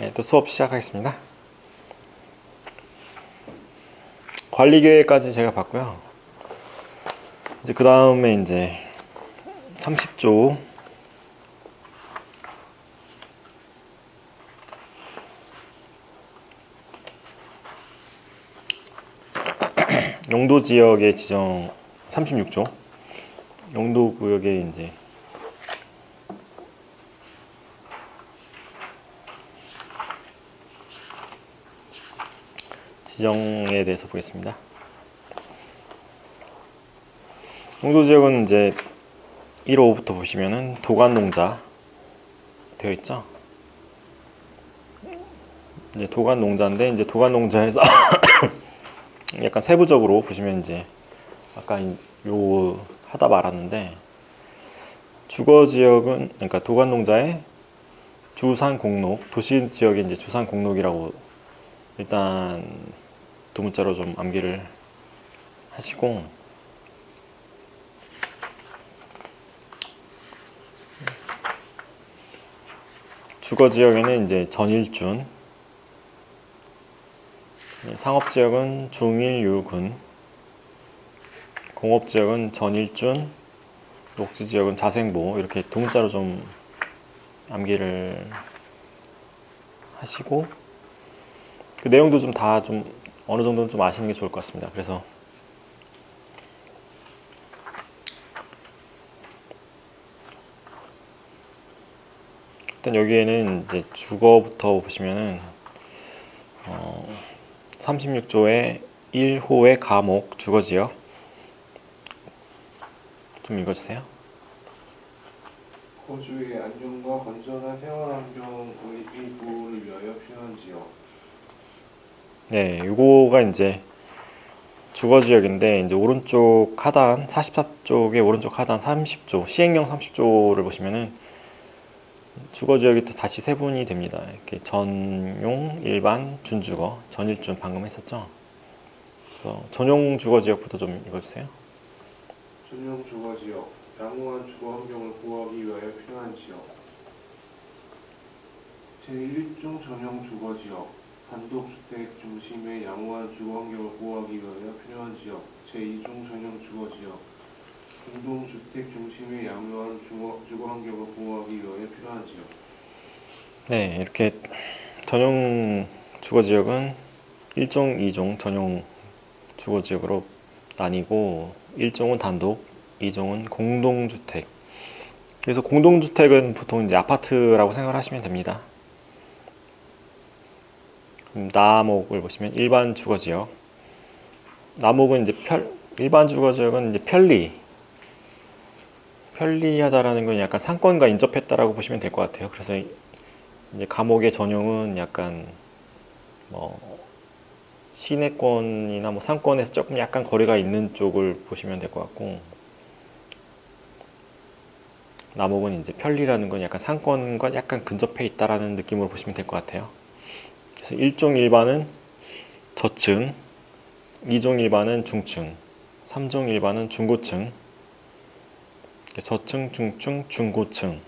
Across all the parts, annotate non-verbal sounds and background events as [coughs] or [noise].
네, 또 수업 시작하겠습니다. 관리 계획까지 제가 봤고요. 이제 그 다음에 이제 30조 [clears throat] 용도 지역의 지정 36조 용도 구역에 이제 지정에 대해서 보겠습니다. 용도 지역은 이제 1호부터 보시면은 도관 농자 되어 있죠. 이제 도관 농자인데 이제 도관 농자에서 [coughs] 약간 세부적으로 보시면 이제 아까 요 하다 말았는데 주거 지역은 그러니까 도관 농자의 주산 공록 도시 지역의 이제 주산 공록이라고 일단 두 문자로 좀 암기를 하시고. 주거 지역에는 이제 전일준. 네, 상업 지역은 중일유군. 공업 지역은 전일준. 녹지 지역은 자생보. 이렇게 두 문자로 좀 암기를 하시고. 그 내용도 좀 다좀 어느 정도는 좀 아시는 게 좋을 것 같습니다. 그래서 일단 여기에는 이제 주거부터 보시면은 어 36조의 1호의 감옥 주거 지역 좀 읽어주세요. 거주의 안정과 건전한 생활 환경의 보호를 위하여 필요한 지역. 네, 요거가 이제 주거 지역인데 이제 오른쪽 하단 44쪽의 오른쪽 하단 30조 시행령 30조를 보시면은 주거 지역이 또 다시 세분이 됩니다. 이렇게 전용, 일반, 준주거, 전일준 방금 했었죠. 그래서 전용 주거 지역부터 좀 읽어주세요. 전용 주거 지역. 양호한 주거 환경을 보호하기 위하여 필요한 지역. 제1종 전용 주거 지역. 단독주택 중심의 양호한 주거 환경을 보호하기 위하여 필요한 지역. 제2종 전용 주거 지역. 공동주택 중심의 양호한 주거, 주거 환경을 보호하기 위하여 필요한 지역. 네, 이렇게 전용 주거 지역은 1종, 2종 전용 주거 지역으로 나뉘고 1종은 단독, 2종은 공동주택. 그래서 공동주택은 보통 이제 아파트라고 생각하시면 됩니다. 그럼 나목을 보시면 일반 주거 지역. 나목은 이제 펼, 일반 주거 지역은 이제 편리. 편리하다라는 건 약간 상권과 인접했다라고 보시면 될 것 같아요. 그래서 이제 감옥의 전용은 약간 뭐 시내권이나 뭐 상권에서 조금 약간 거리가 있는 쪽을 보시면 될 것 같고 남옥은 이제 편리라는 건 약간 상권과 약간 근접해 있다라는 느낌으로 보시면 될 것 같아요. 그래서 1종 일반은 저층, 2종 일반은 중층, 3종 일반은 중고층, 저층, 중층, 중고층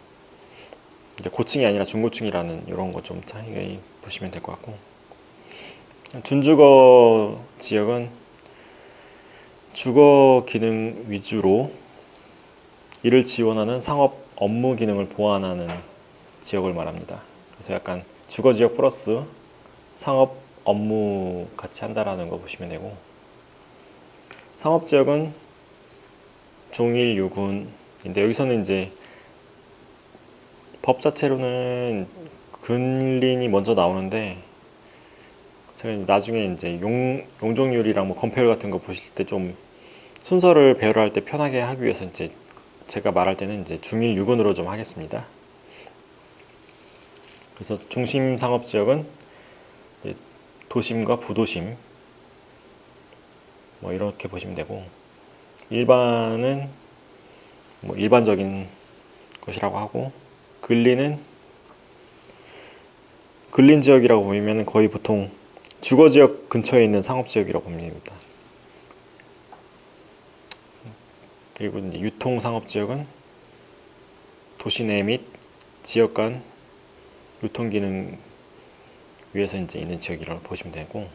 이제 고층이 아니라 중고층이라는 이런 거 좀 차이 보시면 될 것 같고 준주거 지역은 주거 기능 위주로 이를 지원하는 상업 업무 기능을 보완하는 지역을 말합니다. 그래서 약간 주거 지역 플러스 상업 업무 같이 한다라는 거 보시면 되고 상업 지역은 중일 유군인데 여기서는 이제 법 자체로는 근린이 먼저 나오는데 나중에 이제 용, 용적률이랑 뭐 건폐율 같은 거 보실 때 좀 순서를 배열할 때 편하게 하기 위해서 이제 제가 말할 때는 이제 중일 유군으로 좀 하겠습니다. 그래서 중심 상업 지역은 도심과 부도심 뭐 이렇게 보시면 되고 일반은 뭐 일반적인 것이라고 하고 근린은 근린 지역이라고 보면 거의 보통 주거 지역 근처에 있는 상업 지역이라고 봅니다. 그리고 이제 유통 상업 지역은 도시 내 및 지역 간 유통 기능 위에서 이제 있는 지역이라고 보시면 되고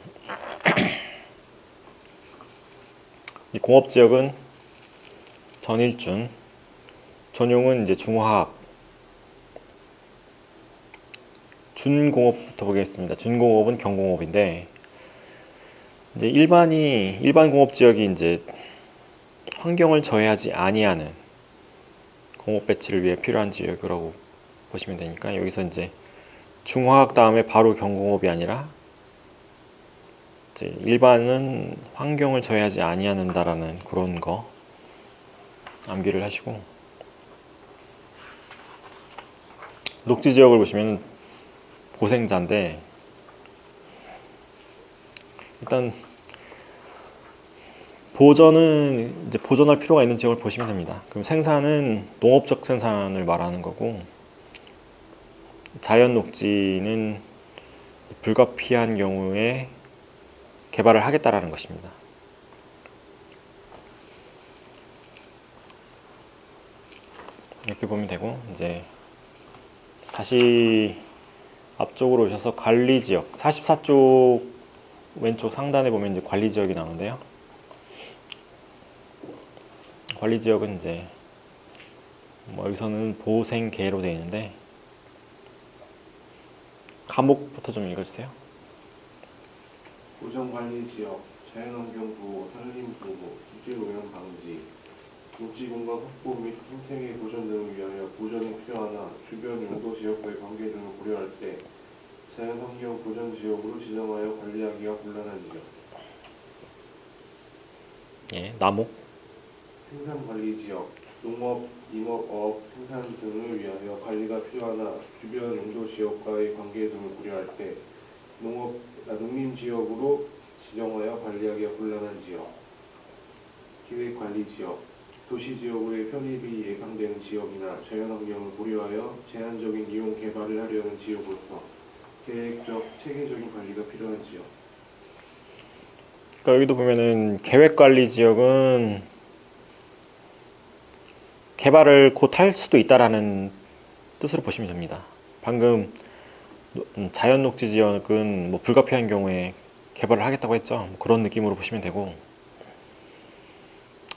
[clears throat] 이 공업 지역은 전일준 전용은 이제 중화학 준공업부터 보겠습니다. 준공업은 경공업인데 이제 일반이 일반 공업 지역이 이제 환경을 저해하지 아니하는 공업 배치를 위해 필요한 지역이라고 보시면 되니까 여기서 이제 중화학 다음에 바로 경공업이 아니라 일반은 환경을 저해하지 아니하는다라는 그런 거 암기를 하시고 녹지 지역을 보시면 고생자인데 일단 보전은 이제 보존할 필요가 있는 지역을 보시면 됩니다. 그럼 생산은 농업적 생산을 말하는 거고 자연 녹지는 불가피한 경우에 개발을 하겠다라는 것입니다. 이렇게 보면 되고 이제 다시 앞쪽으로 오셔서 관리 지역 44쪽 왼쪽 상단에 보면 이제 관리 지역이 나오는데요. 관리 지역은 이제 뭐 여기서는 보생계로 되어 있는데 과목부터 좀 읽어주세요. 보전관리지역, 자연환경 보호, 산림 보호, 기계오염 방지, 녹지공간 확보 및 생태계 보전 등을 위하여 보전이 필요하나 주변 용도 지역과의 관계 등을 고려할 때 자연환경 보전 지역으로 지정하여 관리하기가 곤란한 지역, 예, 나목 생산관리지역, 농업, 임업업, 생산 등을 위하여 관리가 필요하나 주변 용도 지역과의 관계 등을 고려할 때 농업, 아, 농림 지역으로 지정하여 관리하기가 곤란한 지역, 기획 관리 지역, 도시 지역으로의 편입이 예상되는 지역이나 자연환경을 고려하여 제한적인 이용 개발을 하려는 지역으로서 계획적, 체계적인 관리가 필요한 지역, 그러니까 여기도 보면은 계획 관리 지역은 개발을 곧 할 수도 있다라는 뜻으로 보시면 됩니다. 방금 노- 음, 자연 녹지 지역은 뭐 불가피한 경우에 개발을 하겠다고 했죠. 뭐 그런 느낌으로 보시면 되고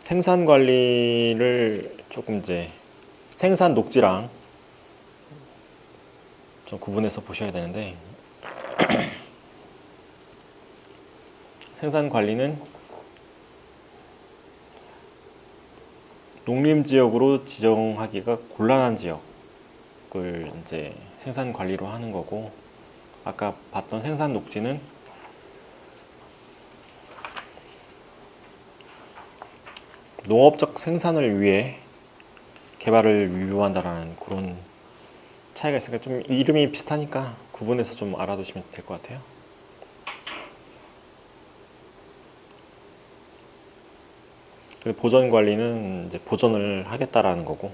생산 관리를 조금 이제 생산 녹지랑 좀 구분해서 보셔야 되는데 [clears throat] 생산 관리는 농림 지역으로 지정하기가 곤란한 지역을 이제 생산 관리로 하는 거고 아까 봤던 생산 녹지는 농업적 생산을 위해 개발을 유효한다라는 그런 차이가 있으니까 좀 이름이 비슷하니까 구분해서 좀 알아두시면 될 것 같아요. 보전 관리는 이제 보전을 하겠다라는 거고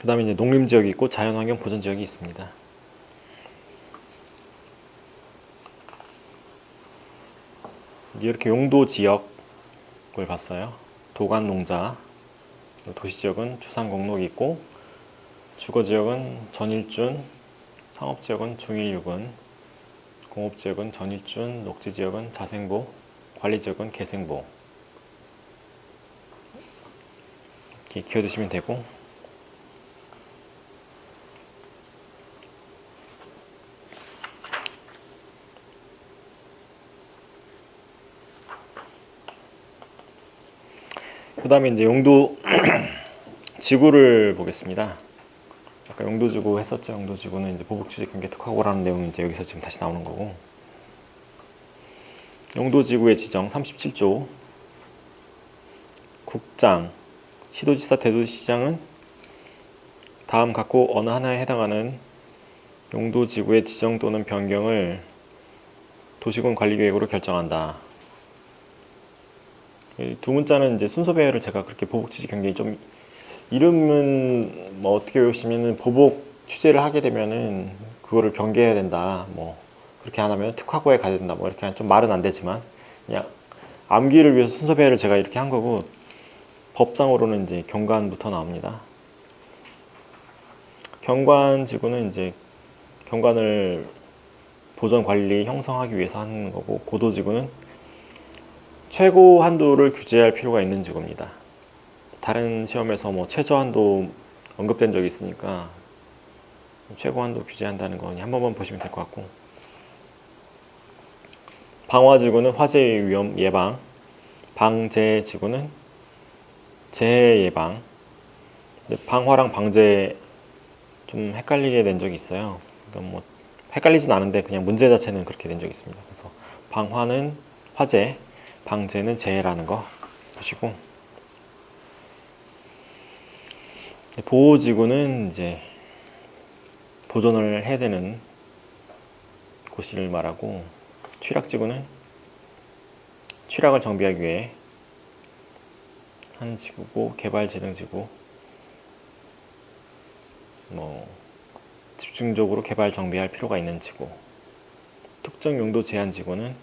그 다음에 이제 농림 지역이 있고 자연환경 보전 지역이 있습니다. 이렇게 용도 지역을 봤어요. 도간 농자, 도시 지역은 주상 공록이 있고 주거 지역은 전일준, 상업 지역은 중일육은, 공업 지역은 전일준, 녹지 지역은 자생보, 관리 지역은 개생보. 이렇게 기어두시면 되고 그 다음에 이제 용도 [clears throat] 지구를 보겠습니다. 아까 용도지구 했었죠. 용도지구는 이제 보복주제 경계 특화고라는 내용이 이제 여기서 지금 다시 나오는 거고. 용도지구의 지정 37조 국장, 시도지사, 대도시장은 다음 각호 어느 하나에 해당하는 용도지구의 지정 또는 변경을 도시군 관리계획으로 결정한다. 이두 문자는 이제 순서 배열을 제가 그렇게 보복 취지 경계에 좀 이름은 뭐 어떻게 외우시면은 보복 취재를 하게 되면은 그거를 변개해야 된다. 뭐 그렇게 안 하면 특화고에 가야 된다. 뭐 이렇게 좀 말은 안 되지만 그냥 암기를 위해서 순서 배열을 제가 이렇게 한 거고 법상으로는 이제 경관부터 나옵니다. 경관 지구는 이제 경관을 보전 관리 형성하기 위해서 하는 거고 고도 지구는 최고 한도를 규제할 필요가 있는 지구입니다. 다른 시험에서 뭐 최저 한도 언급된 적이 있으니까 최고 한도 규제한다는 거한 번만 보시면 될 것 같고 방화 지구는 화재 위험 예방, 방재 지구는 재해 예방. 근데 방화랑 방재 좀 헷갈리게 된 적이 있어요. 그러니까 뭐 헷갈리진 않은데 그냥 문제 자체는 그렇게 된 적이 있습니다. 그래서 방화는 화재, 방재는 재해라는 거 보시고 보호지구는 이제 보존을 해야 되는 곳을 말하고 취락지구는 취락을 정비하기 위해 하는 지구고 개발재능지구 뭐 집중적으로 개발 정비할 필요가 있는 지구 특정 용도 제한 지구는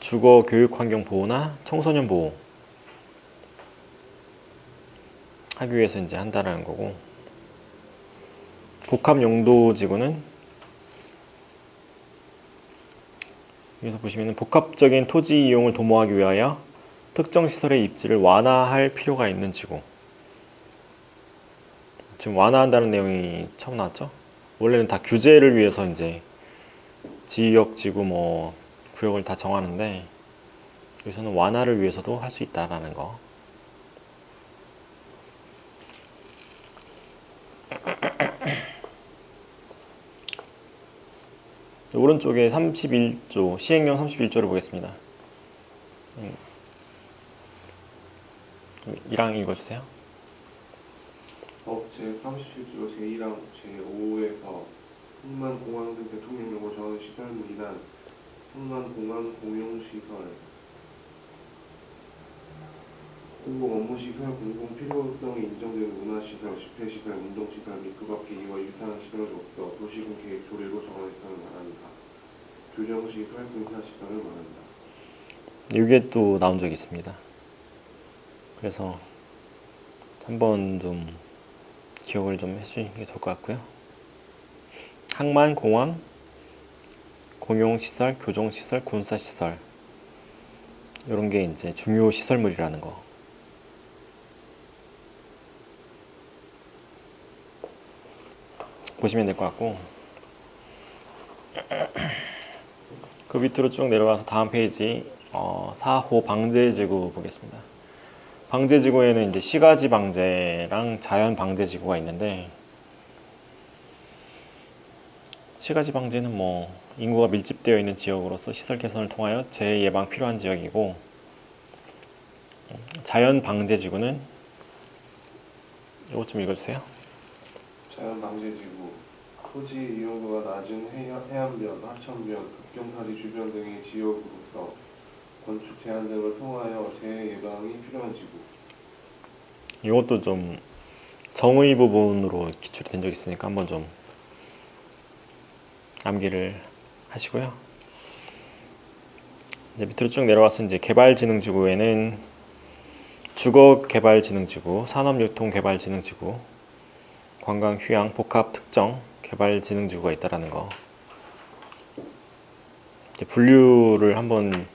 주거 교육 환경 보호나 청소년 보호 하기 위해서 이제 한다라는 거고 복합 용도 지구는 여기서 보시면 복합적인 토지 이용을 도모하기 위하여 특정 시설의 입지를 완화할 필요가 있는 지구 지금 완화한다는 내용이 처음 나왔죠? 원래는 다 규제를 위해서 이제 지역, 지구, 뭐 구역을 다 정하는데 여기서는 완화를 위해서도 할 수 있다라는 거. [coughs] 오른쪽에 31조 시행령 31조를 보겠습니다. 음. 1항 읽어주세요. 법 제37조 제1항 제5에서 흥만공항 등 대통령령으로 정하는 시설물이란 흥만공항 공용시설 공공 업무시설, 공공 필요성이 인정되는 문화시설, 집회시설, 운동시설 및 그 밖의 이와 유사한 시설로서 도시군 계획 조례로 정하는 시설을 말합니다. 교정시설, 군사시설을 말합니다. 이게 또 나온 적이 있습니다. 그래서 한번 좀 기억을 좀 해주시는 게 좋을 것 같고요. 항만, 공항, 공용시설, 교정시설, 군사시설 이런 게 이제 중요 시설물이라는 거. 보시면 될 것 같고 그 밑으로 쭉 내려와서 다음 페이지 어, 4호 방제지구 보겠습니다. 방제지구에는 이제 시가지 방제랑 자연 방제지구가 있는데 시가지 방제는 뭐 인구가 밀집되어 있는 지역으로서 시설 개선을 통하여 재해 예방 필요한 지역이고 자연 방제지구는 이것 좀 읽어주세요. 자연 방제지구 토지 이용도가 낮은 해안, 해안변, 하천변, 급경사지 주변 등의 지역으로서 건축 제한 등을 통하여 재해 예방이 필요한 지구 이것도 좀 정의 부분으로 기출이 된 적 있으니까 한번 좀 암기를 하시고요. 이제 밑으로 쭉 내려와서 이제 개발지능지구에는 주거개발지능지구, 산업유통개발지능지구, 관광휴양 복합 특정 개발지능지구가 있다라는 거. 이제 분류를 한번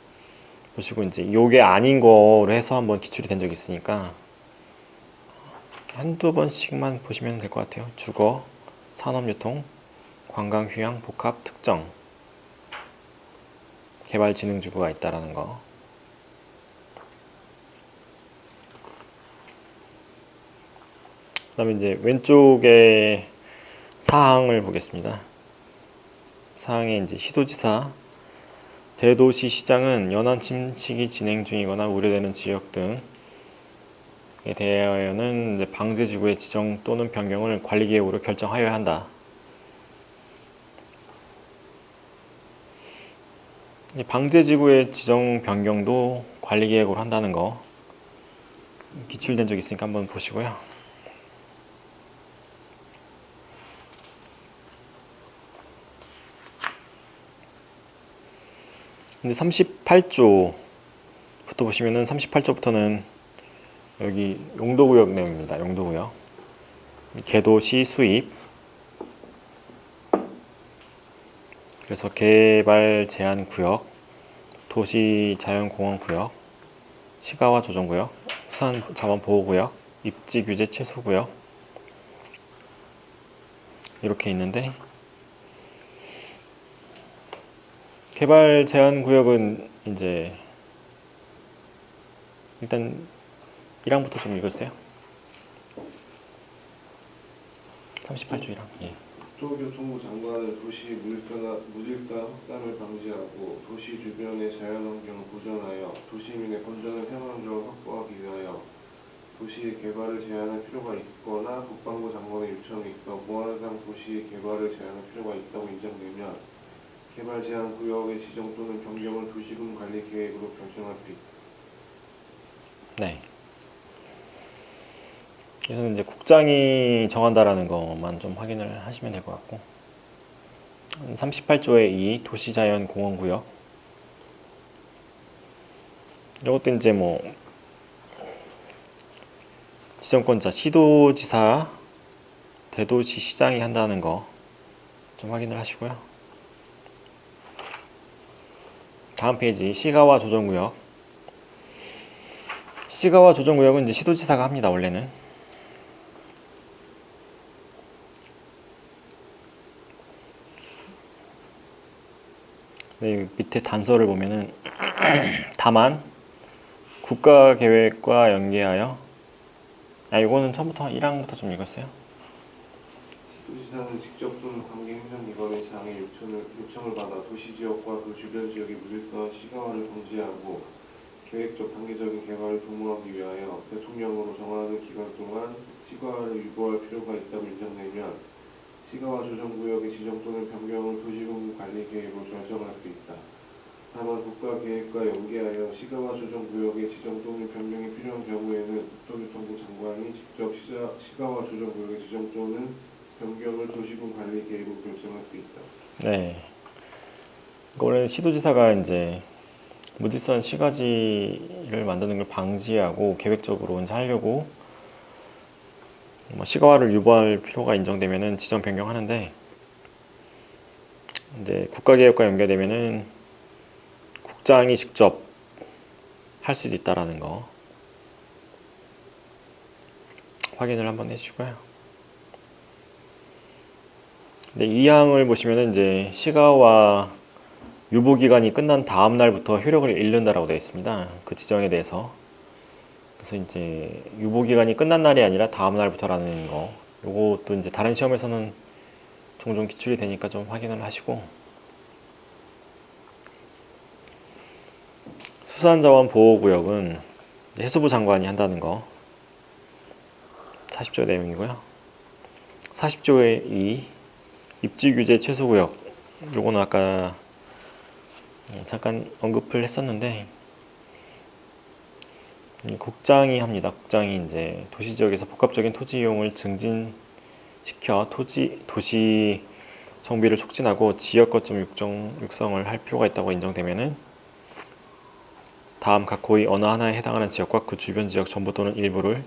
보시고 이제 요게 아닌 거로 해서 한번 기출이 된 적이 있으니까 한두 번씩만 보시면 될 것 같아요. 주거, 산업유통, 관광 휴양 복합 특정 개발지능지구가 있다라는 거. 그다음에 이제 왼쪽에 사항을 보겠습니다. 사항에 이제 시도지사, 대도시 시장은 연안 침식이 진행 중이거나 우려되는 지역 등에 대하여는 이제 방제 지구의 지정 또는 변경을 관리 계획으로 결정하여야 한다. 이 방제 지구의 지정 변경도 관리 계획으로 한다는 거 기출된 적 있으니까 한번 보시고요. 근데 38조 다음부터 보시면은 38조부터는 여기 용도구역 내용입니다. 용도구역. 개도시 수입. 그래서 개발 제한 구역, 도시 자연 공원 구역, 시가와 조정 구역, 수산 자원 보호 구역, 입지 규제 최소 구역 이렇게 있는데 개발 제한 구역은 이제 일단 1항부터 좀 읽어주세요. 38조 1항. 예. 국토교통부 장관은 도시 물산, 무질서 확산을 방지하고 도시 주변의 자연환경을 보존하여 도시민의 건전한 생활환경을 확보하기 위하여 도시의 개발을 제한할 필요가 있거나 국방부 장관의 요청이 있어 보안상 도시의 개발을 제한할 필요가 있다고 인정되면 개발 제한 구역의 지정 또는 변경을 도시군 관리 계획으로 결정할 수 있다. 네. 그래서 이제 국장이 정한다라는 것만 좀 확인을 하시면 될 것 같고 38조의 2 도시자연공원구역 이것도 이제 뭐 지정권자 시도지사 대도시 시장이 한다는 거 좀 확인을 하시고요. 다음 페이지 시가와 조정구역. 시가와 조정구역은 이제 시도지사가 합니다 원래는. 네, 밑에 단서를 보면은 [clears throat] 다만 국가계획과 연계하여 아 이거는 처음부터 1항부터 좀 읽었어요 도지사는 직접 또는 관계 행정기관의 장의 요청을, 요청을 받아 도시지역과 그 주변 지역의 무질서한 시가화를 방지하고 계획적 단계적인 개발을 도모하기 위하여 대통령으로 정하는 기간 동안 시가화를 유보할 필요가 있다고 인정되면 시가화 조정구역의 지정 또는 변경을 도시군 관리 계획으로 결정할 수 있다. 다만 국가계획과 연계하여 시가화 조정구역의 지정 또는 변경이 필요한 경우에는 국토교통부 장관이 직접 시가화 조정구역의 지정 또는 변경을 도시군 관리 계획으로 결정할 수 있다. 네 원래 시도지사가 이제 무질서한 시가지를 만드는 걸 방지하고 계획적으로 이제 하려고 뭐 시가화를 유보할 필요가 인정되면은 지정 변경하는데 이제 국가계획과 연계되면은 국장이 직접 할 수도 있다라는 거 확인을 한번 해주시고요. 네, 이 항을 보시면은 이제 시가와 유보 기간이 끝난 다음 날부터 효력을 잃는다라고 되어 있습니다. 그 지정에 대해서. 그래서 이제 유보 기간이 끝난 날이 아니라 다음 날부터라는 거. 요것도 이제 다른 시험에서는 종종 기출이 되니까 좀 확인을 하시고. 수산자원 보호구역은 해수부 장관이 한다는 거. 40조 내용이고요. 40조의 2 입지 규제 최소 구역. 요거는 아까 어, 잠깐 언급을 했었는데 이 국장이 합니다. 국장이 이제 도시 지역에서 복합적인 토지 이용을 증진시켜 토지 도시 정비를 촉진하고 지역 거점 육정 육성을 할 필요가 있다고 인정되면은 다음 각 고의 어느 하나에 해당하는 지역과 그 주변 지역 전부 또는 일부를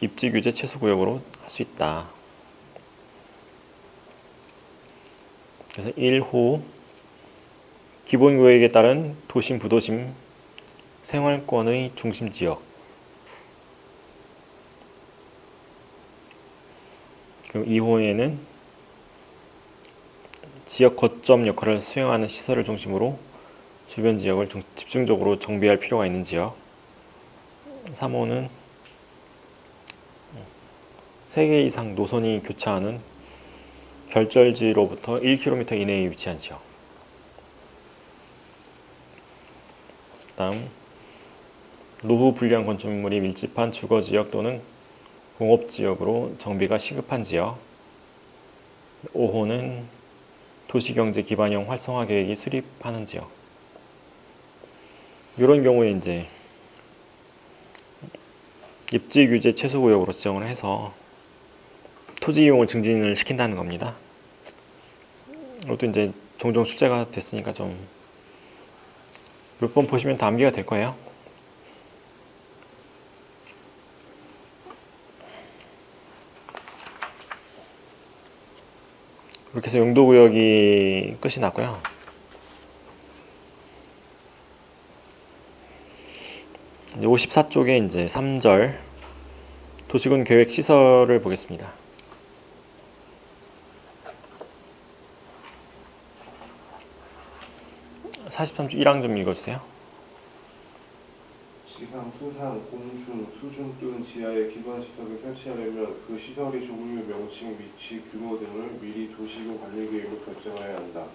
입지 규제 최소 구역으로 할 수 있다. 그래서 1호 기본구역에 따른 도심 부도심 생활권의 중심 지역. 그리고 2호에는 지역 거점 역할을 수행하는 시설을 중심으로 주변 지역을 중- 집중적으로 정비할 필요가 있는 지역. 3호는 3개 이상 노선이 교차하는 결절지로부터 1km 이내에 위치한 지역. 다음 노후 불량 건축물이 밀집한 주거 지역 또는 공업 지역으로 정비가 시급한 지역. 5호는 도시경제 기반형 활성화 계획이 수립하는 지역. 이런 경우에 이제 입지 규제 최소 구역으로 지정을 해서 토지 이용을 증진을 시킨다는 겁니다. 이것도 이제 종종 출제가 됐으니까 좀 몇 번 보시면 다 암기가 될 거예요. 이렇게 해서 용도구역이 끝이 났고요. 54쪽에 이제 3절 도시군 계획 시설을 보겠습니다. 43쪽 1항 좀 읽어주세요. 지상, 수상, 공중, 수중 또는 지하에 기반 시설을 설치하려면 그 시설의 종류, 명칭, 위치, 규모 등을 미리 도시군 관리 계획으로 결정해야 한다.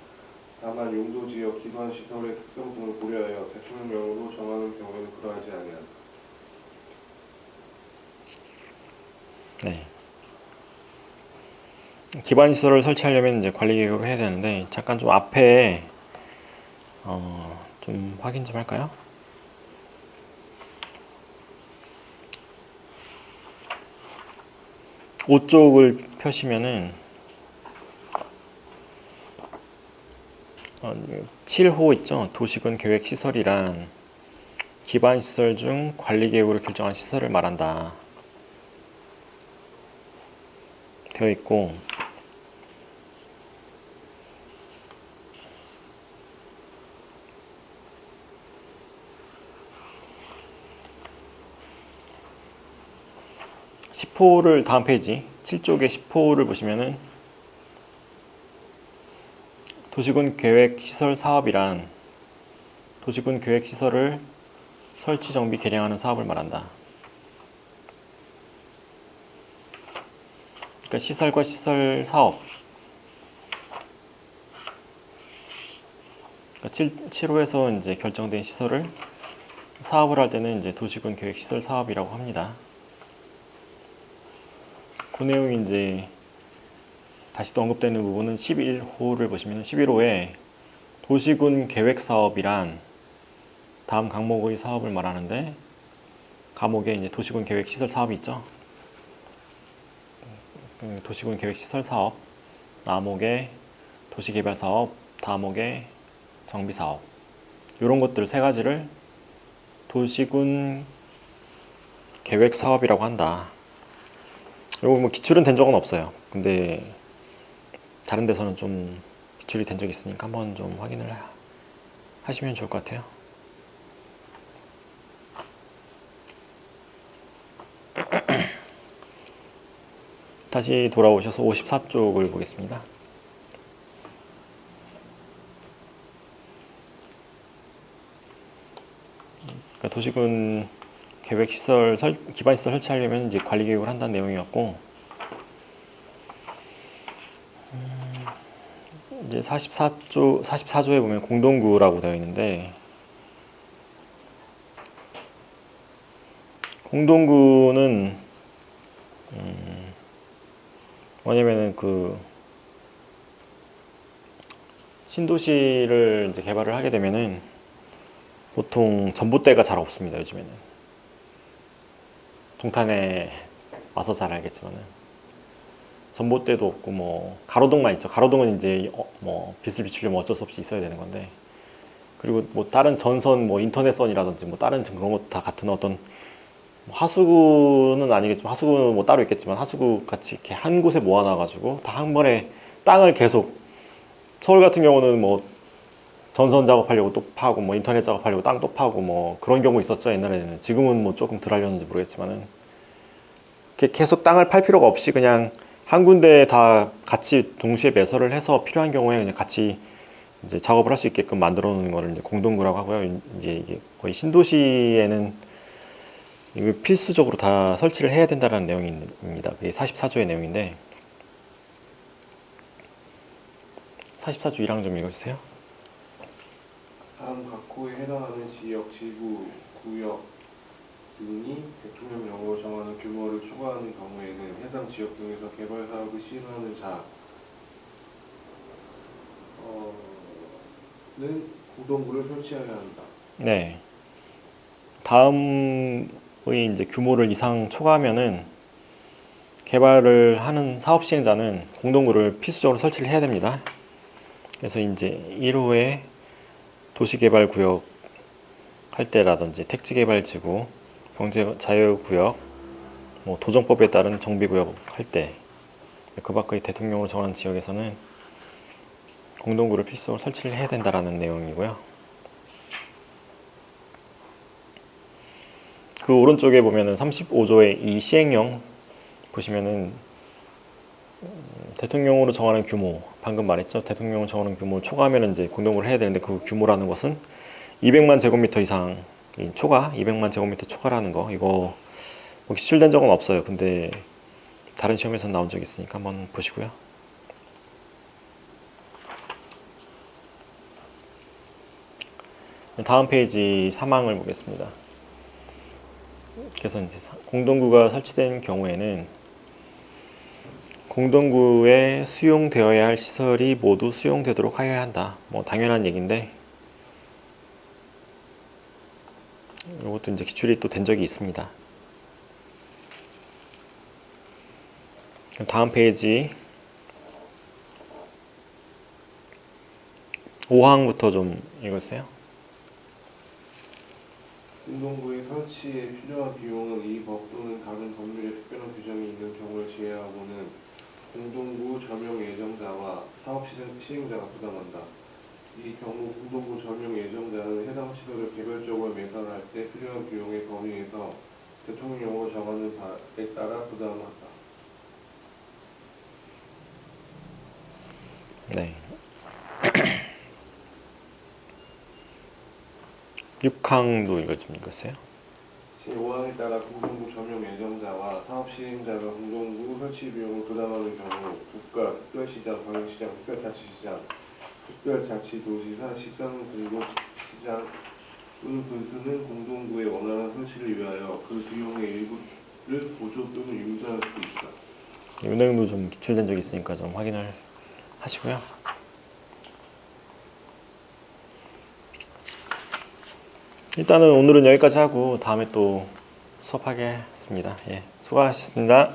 다만 용도 지역 기반 시설의 특성 등을 고려하여 대통령령으로 정하는 경우에는 그러하지 아니한다. 네. 기반 시설을 설치하려면 이제 관리 계획으로 해야 되는데 잠깐 좀 앞에 어, 좀 확인 좀 할까요? 오쪽을 펴시면은 어, 7호 있죠? 도시군 계획 시설이란 기반 시설 중 관리 계획으로 결정한 시설을 말한다. 되어 있고 (10호를) 다음 페이지 7쪽에 (10호를) 보시면은 도시군 계획 시설 사업이란 도시군 계획 시설을 설치 정비 개량하는 사업을 말한다. 그러니까 시설과 시설 사업. 그러니까 7, 7호에서 이제 결정된 시설을 사업을 할 때는 이제 도시군 계획 시설 사업이라고 합니다. 그 내용이 이제 다시 또 언급되는 부분은 11호를 보시면 11호에 도시군 계획 사업이란 다음 강목의 사업을 말하는데 과목에 이제 도시군 계획 시설 사업이 있죠. 그 도시군 계획 시설 사업, 나목의 도시 개발 사업, 다목의 정비 사업 이런 것들 세 가지를 도시군 계획 사업이라고 한다. 이거 뭐 기출은 된 적은 없어요. 근데 다른 데서는 좀 기출이 된 적이 있으니까 한번 좀 확인을 하- 하시면 좋을 것 같아요. [clears throat] 다시 돌아오셔서 54쪽을 보겠습니다. 그러니까 도시군 계획 시설 설, 기반 시설 설치하려면 이제 관리 계획을 한다는 내용이었고 음, 이제 44조 44조에 보면 공동구라고 되어 있는데 공동구는 음, 뭐냐면은 그 신도시를 이제 개발을 하게 되면은 보통 전봇대가 잘 없습니다 요즘에는 동탄에 와서 잘 알겠지만은 전봇대도 없고 뭐 가로등만 있죠. 가로등은 이제 어, 뭐 빛을 비추려면 어쩔 수 없이 있어야 되는 건데 그리고 뭐 다른 전선 뭐 인터넷선이라든지 뭐 다른 그런 것 다 같은 어떤 뭐 하수구는 아니겠지만 하수구는 뭐 따로 있겠지만 하수구 같이 이렇게 한 곳에 모아놔 가지고 다 한 번에 땅을 계속 서울 같은 경우는 뭐 전선 작업하려고 또 파고 뭐 인터넷 작업하려고 땅또 파고 뭐 그런 경우 있었죠 옛날에는 지금은 뭐 조금 덜 하려는지 모르겠지만은 계속 땅을 팔 필요가 없이 그냥 한 군데 다 같이 동시에 매설을 해서 필요한 경우에 그냥 같이 이제 작업을 할 수 있게끔 만들어 놓는 거를 이제 공동구라고 하고요 이제 이게 거의 신도시에는 이거 필수적으로 다 설치를 해야 된다는 내용입니다. 그게 44조의 내용인데 44조 1항 좀 읽어주세요. 다음 각 호에 해당하는 지역, 지구, 구역 등이 대통령령으로 정하는 규모를 초과하는 경우에는 해당 지역 등에서 개발 사업을 시행하는 자는 공동구를 설치해야 한다. 네. 다음의 이제 규모를 이상 초과하면은 개발을 하는 사업 시행자는 공동구를 필수적으로 설치를 해야 됩니다. 그래서 이제 1호에 도시개발구역 할 때라든지 택지개발지구, 경제자유구역, 뭐 도정법에 따른 정비구역 할 때 그 밖의 대통령으로 정한 지역에서는 공동구를 필수적으로 설치를 해야 된다라는 내용이고요. 그 오른쪽에 보면은 35조의 이 시행령 보시면은 음, 대통령으로 정하는 규모 방금 말했죠? 대통령으로 정하는 규모 초과하면 이제 공동구를 해야 되는데 그 규모라는 것은 200만 제곱미터 이상 이 초과? 200만 제곱미터 초과라는 거? 이거 뭐 기출된 적은 없어요. 근데 다른 시험에서 나온 적 있으니까 한번 보시고요. 다음 페이지 3항을 보겠습니다. 그래서 이제 공동구가 설치된 경우에는 공동구에 수용되어야 할 시설이 모두 수용되도록 하여야 한다. 뭐 당연한 얘기인데 이것도 이제 기출이 또 된 적이 있습니다. 다음 페이지 5항부터 좀 읽어주세요. 공동구의 설치에 필요한 비용은 이 법 또는 다른 법률에 특별한 규정이 있는 경우를 제외하고는 공동구 점용 예정자와 사업 시행, 시행자가 부담한다. 이 경우 공동구 점용 예정자는 해당 시설을 개별적으로 매설할 때 필요한 비용의 범위에서 대통령령으로 정하는 바에 따라 부담한다. 네. [clears throat] 6항도 이거 좀 읽었어요? 제5항에 따라 공동구 점용 예정자와 사업 시행자가 공동구 설치 비용을 부담하는 경우 국가, 특별시장, 광역시장, 특별자치시장, 특별자치도지사, 시장 공동시장 또는 분수는 공동구의 원활한 설치를 위하여 그 비용의 일부를 보조 또는 융자할 수 있다. 이 내용도 좀 기출된 적이 있으니까 좀 확인을 하시고요. 일단은 오늘은 여기까지 하고 다음에 또 수업하겠습니다. 예, 수고하셨습니다.